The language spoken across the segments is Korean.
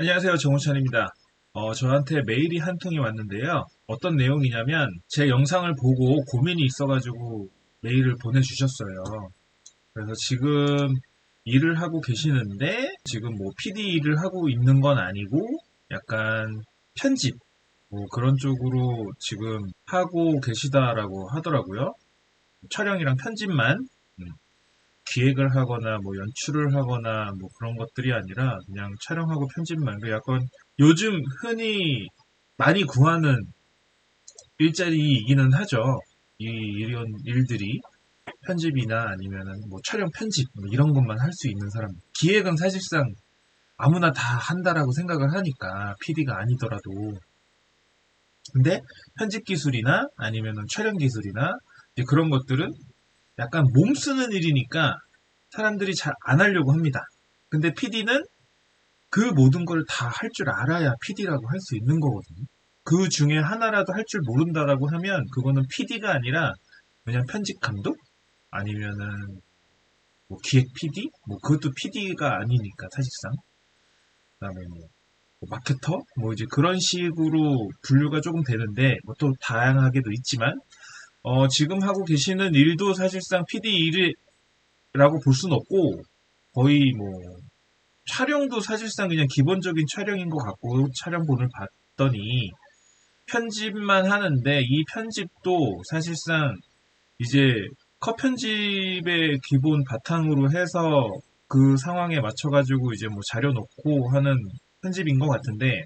안녕하세요. 정우찬입니다. 어, 저한테 메일이 한 통이 왔는데요. 어떤 내용이냐면 제 영상을 보고 고민이 있어가지고 메일을 보내주셨어요. 그래서 지금 일을 하고 계시는데 지금 뭐 PD 일을 하고 있는 건 아니고 약간 편집 뭐 그런 쪽으로 지금 하고 계시다라고 하더라고요. 촬영이랑 편집만 음, 기획을 하거나 뭐 연출을 하거나 뭐 그런 것들이 아니라 그냥 촬영하고 편집만 그 약간 요즘 흔히 많이 구하는 일자리이기는 하죠. 이 이런 일들이 편집이나 아니면은 뭐 촬영 편집 뭐 이런 것만 할 수 있는 사람 기획은 사실상 아무나 다 한다라고 생각을 하니까 PD가 아니더라도 근데 편집 기술이나 아니면은 촬영 기술이나 그런 것들은 약간 몸 쓰는 일이니까 사람들이 잘 안 하려고 합니다. 근데 PD는 그 모든 걸 다 할 줄 알아야 PD라고 할 수 있는 거거든요. 그 중에 하나라도 할 줄 모른다라고 하면 그거는 PD가 아니라 그냥 편집 감독 아니면은 뭐 기획 PD 뭐 그것도 PD가 아니니까 사실상 그다음에 뭐, 뭐 마케터 뭐 이제 그런 식으로 분류가 조금 되는데 뭐 또 다양하게도 있지만 어, 지금 하고 계시는 일도 사실상 PD 일이라고 볼 수는 없고 거의 뭐 촬영도 사실상 그냥 기본적인 촬영인 것 같고 촬영본을 봤더니 편집만 하는데 이 편집도 사실상 이제 컷 편집의 기본 바탕으로 해서 그 상황에 맞춰가지고 이제 뭐 자료 넣고 하는 편집인 것 같은데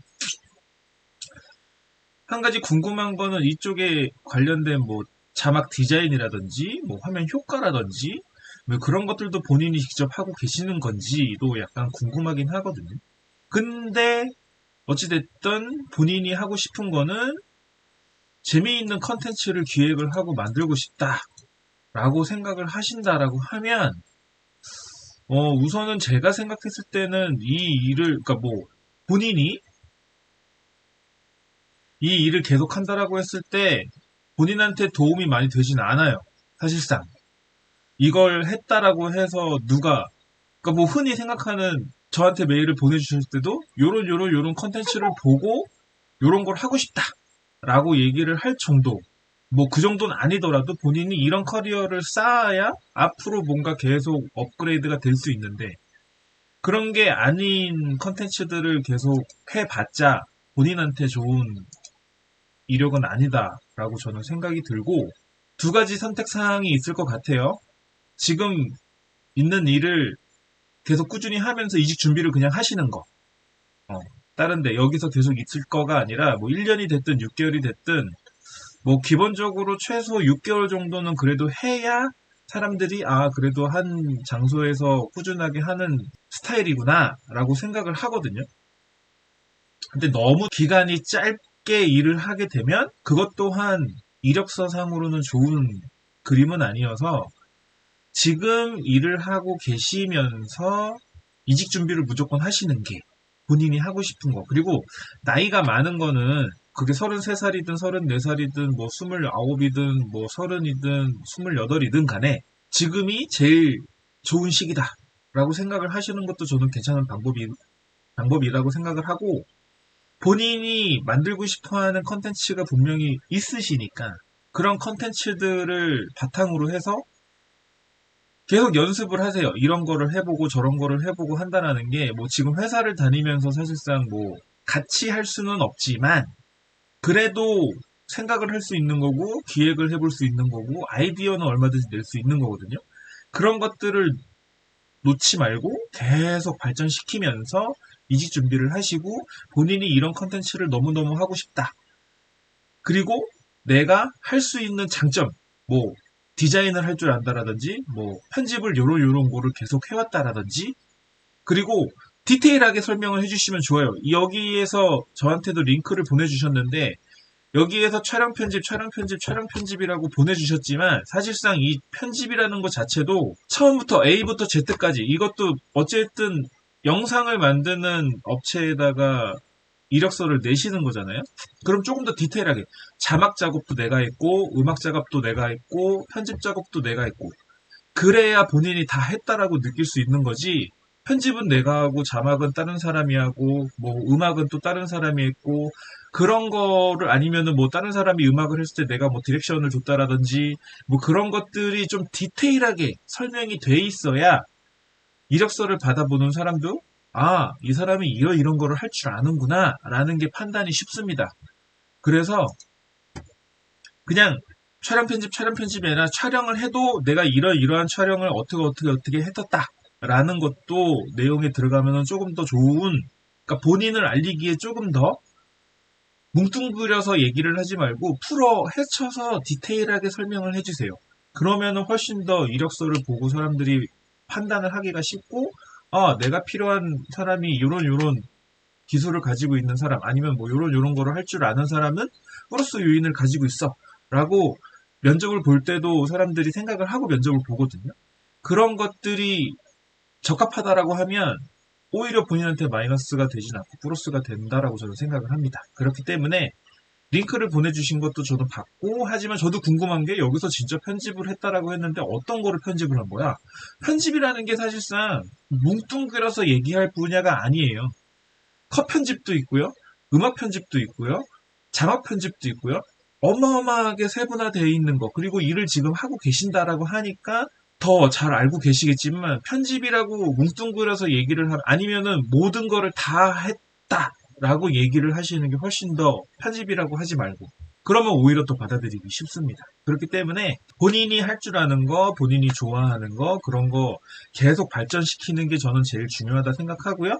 한 가지 궁금한 거는 이쪽에 관련된 뭐 자막 디자인이라든지 뭐 화면 효과라든지 뭐 그런 것들도 본인이 직접 하고 계시는 건지도 약간 궁금하긴 하거든요. 근데 어찌됐든 본인이 하고 싶은 거는 재미있는 컨텐츠를 기획을 하고 만들고 싶다 라고 생각을 하신다라고 하면 어, 우선은 제가 생각했을 때는 이 일을 그러니까 뭐 본인이 이 일을 계속 한다라고 했을 때 본인한테 도움이 많이 되진 않아요. 사실상. 이걸 했다라고 해서 누가, 그러니까 뭐 흔히 생각하는 저한테 메일을 보내주실 때도 요런 요런 요런 컨텐츠를 보고 요런 걸 하고 싶다. 라고 얘기를 할 정도. 뭐 그 정도는 아니더라도 본인이 이런 커리어를 쌓아야 앞으로 뭔가 계속 업그레이드가 될 수 있는데 그런 게 아닌 컨텐츠들을 계속 해봤자 본인한테 좋은 이력은 아니다라고 저는 생각이 들고 두 가지 선택 사항이 있을 것 같아요. 지금 있는 일을 계속 꾸준히 하면서 이직 준비를 그냥 하시는 거. 어, 다른데 여기서 계속 있을 거가 아니라 뭐 1년이 됐든 6개월이 됐든 뭐 기본적으로 최소 6개월 정도는 그래도 해야 사람들이 아 그래도 한 장소에서 꾸준하게 하는 스타일이구나 라고 생각을 하거든요. 근데 너무 기간이 짧 짧게 일을 하게 되면 그것 또한 이력서상으로는 좋은 그림은 아니어서 지금 일을 하고 계시면서 이직 준비를 무조건 하시는 게 본인이 하고 싶은 거. 그리고 나이가 많은 거는 그게 33살이든 34살이든 뭐 29이든 뭐 30이든 28이든 간에 지금이 제일 좋은 시기다. 라고 생각을 하시는 것도 저는 괜찮은 방법이, 방법이라고 생각을 하고 본인이 만들고 싶어 하는 컨텐츠가 분명히 있으시니까 그런 컨텐츠들을 바탕으로 해서 계속 연습을 하세요. 이런 거를 해보고 저런 거를 해보고 한다라는 게 뭐 지금 회사를 다니면서 사실상 뭐 같이 할 수는 없지만 그래도 생각을 할 수 있는 거고 기획을 해볼 수 있는 거고 아이디어는 얼마든지 낼 수 있는 거거든요. 그런 것들을 놓지 말고 계속 발전시키면서 이직 준비를 하시고 본인이 이런 컨텐츠를 너무너무 하고 싶다. 그리고 내가 할 수 있는 장점, 뭐 디자인을 할 줄 안다라든지 뭐 편집을 요런 요런 거를 계속 해왔다라든지 그리고 디테일하게 설명을 해주시면 좋아요. 여기에서 저한테도 링크를 보내주셨는데 여기에서 촬영 편집, 촬영 편집, 촬영 편집이라고 보내주셨지만 사실상 이 편집이라는 것 자체도 처음부터 A부터 Z까지 이것도 어쨌든 영상을 만드는 업체에다가 이력서를 내시는 거잖아요. 그럼 조금 더 디테일하게 자막 작업도 내가 했고 음악 작업도 내가 했고 편집 작업도 내가 했고 그래야 본인이 다 했다라고 느낄 수 있는 거지. 편집은 내가 하고 자막은 다른 사람이 하고 뭐 음악은 또 다른 사람이 했고 그런 거를 아니면은 뭐 다른 사람이 음악을 했을 때 내가 뭐 디렉션을 줬다라든지 뭐 그런 것들이 좀 디테일하게 설명이 돼 있어야 이력서를 받아보는 사람도 아, 이 사람이 이런 이런 거를 할 줄 아는구나 라는 게 판단이 쉽습니다. 그래서 그냥 촬영 편집 촬영 편집이 아니라 촬영을 해도 내가 이런 이러한 촬영을 어떻게 어떻게 어떻게 했었다 라는 것도 내용에 들어가면 조금 더 좋은 그러니까 본인을 알리기에 조금 더 뭉뚱그려서 얘기를 하지 말고 풀어 헤쳐서 디테일하게 설명을 해주세요. 그러면은 훨씬 더 이력서를 보고 사람들이 판단을 하기가 쉽고 아 내가 필요한 사람이 요런 요런 기술을 가지고 있는 사람 아니면 뭐 요런 요런 거를 할 줄 아는 사람은 플러스 요인을 가지고 있어 라고 면접을 볼 때도 사람들이 생각을 하고 면접을 보거든요. 그런 것들이 적합하다라고 하면 오히려 본인한테 마이너스가 되진 않고 플러스가 된다라고 저는 생각을 합니다. 그렇기 때문에 링크를 보내주신 것도 저도 봤고 하지만 저도 궁금한 게 여기서 진짜 편집을 했다라고 했는데 어떤 거를 편집을 한 거야? 편집이라는 게 사실상 뭉뚱그려서 얘기할 분야가 아니에요. 컷 편집도 있고요. 음악 편집도 있고요. 자막 편집도 있고요. 어마어마하게 세분화되어 있는 거 그리고 일을 지금 하고 계신다라고 하니까 더 잘 알고 계시겠지만 편집이라고 뭉뚱그려서 얘기를 하면 아니면은 모든 거를 다 했다 라고 얘기를 하시는 게 훨씬 더 편집이라고 하지 말고 그러면 오히려 또 받아들이기 쉽습니다. 그렇기 때문에 본인이 할 줄 아는 거, 본인이 좋아하는 거, 그런 거 계속 발전시키는 게 저는 제일 중요하다 생각하고요.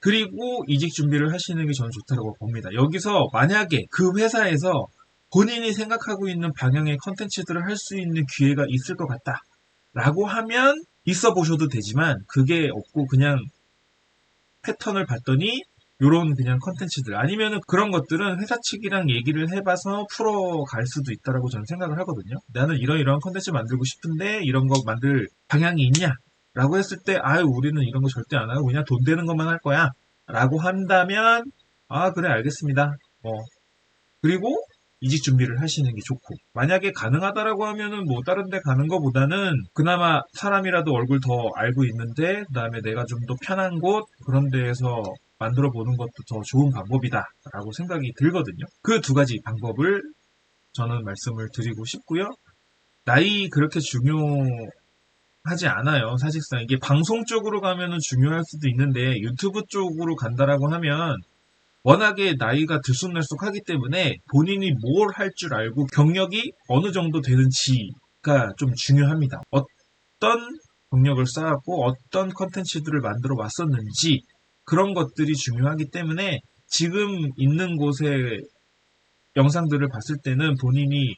그리고 이직 준비를 하시는 게 저는 좋다고 봅니다. 여기서 만약에 그 회사에서 본인이 생각하고 있는 방향의 컨텐츠들을 할 수 있는 기회가 있을 것 같다. 라고 하면 있어 보셔도 되지만 그게 없고 그냥 패턴을 봤더니 요런 그냥 컨텐츠들 아니면은 그런 것들은 회사 측이랑 얘기를 해봐서 풀어갈 수도 있다라고 저는 생각을 하거든요. 나는 이런 이런 컨텐츠 만들고 싶은데 이런 거 만들 방향이 있냐? 라고 했을 때 아유 우리는 이런 거 절대 안 하고 그냥 돈 되는 것만 할 거야 라고 한다면 아 그래 알겠습니다. 어 그리고 이직 준비를 하시는 게 좋고 만약에 가능하다라고 하면은 뭐 다른 데 가는 것보다는 그나마 사람이라도 얼굴 더 알고 있는데 그다음에 내가 좀 더 편한 곳 그런 데에서 만들어 보는 것도 더 좋은 방법이다라고 생각이 들거든요. 그 두 가지 방법을 저는 말씀을 드리고 싶고요. 나이 그렇게 중요하지 않아요. 사실상 이게 방송 쪽으로 가면은 중요할 수도 있는데 유튜브 쪽으로 간다라고 하면 워낙에 나이가 들쑥날쑥하기 때문에 본인이 뭘 할 줄 알고 경력이 어느 정도 되는지가 좀 중요합니다. 어떤 경력을 쌓았고 어떤 컨텐츠들을 만들어 왔었는지 그런 것들이 중요하기 때문에 지금 있는 곳의 영상들을 봤을 때는 본인이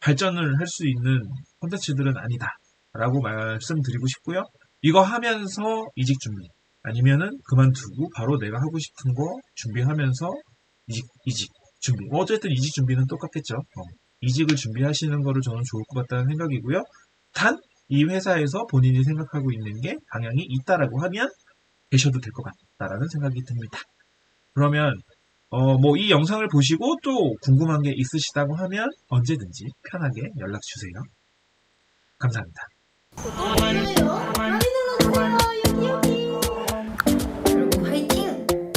발전을 할 수 있는 콘텐츠들은 아니다. 라고 말씀드리고 싶고요. 이거 하면서 이직 준비. 아니면은 그만두고 바로 내가 하고 싶은 거 준비하면서 이직, 이직 준비. 뭐 어쨌든 이직 준비는 똑같겠죠. 어. 이직을 준비하시는 거를 저는 좋을 것 같다는 생각이고요. 단, 이 회사에서 본인이 생각하고 있는 게 방향이 있다라고 하면 계셔도 될 것 같 다라는 생각이 듭니다. 그러면 어, 뭐 이 영상을 보시고 또 궁금한 게 있으시다고 하면 언제든지 편하게 연락 주세요. 감사합니다.